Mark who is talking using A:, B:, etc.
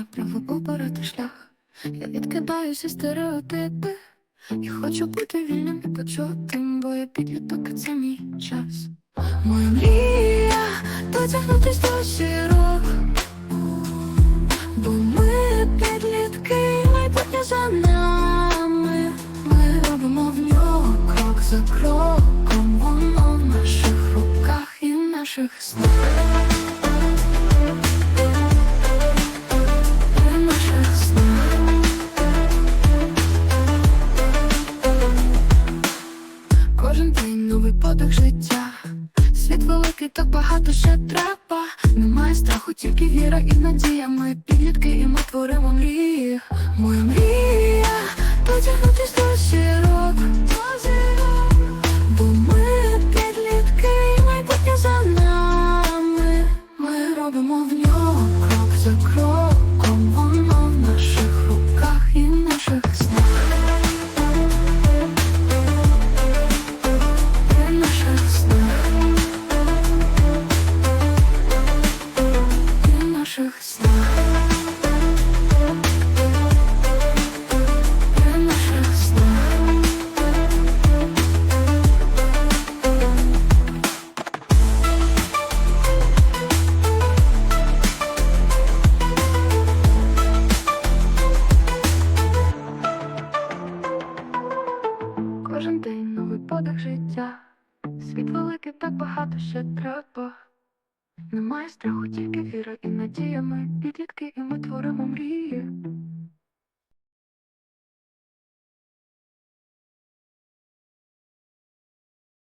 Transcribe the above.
A: маю право обирати шлях. Я відкидаюся стереотипи. І хочу бути вільним і почутим, бо я підліток, і це мій час. Моя мрія дотягнутись до зірок. Бо ми підлітки, майбутнє за нами. Ми робимо в нього крок за кроком. Воно в наших руках і наших снах. Подих життя. Світ великий, так багато ще треба. Немає страху, тільки віра і надія. Ми підлітки, і ми творимо мрії. Мої мрія Кожен день новий подих життя. Світ великий, так багато ще треба. Немає страху, тільки віра і надія. Ми підлітки, і ми творимо мрії.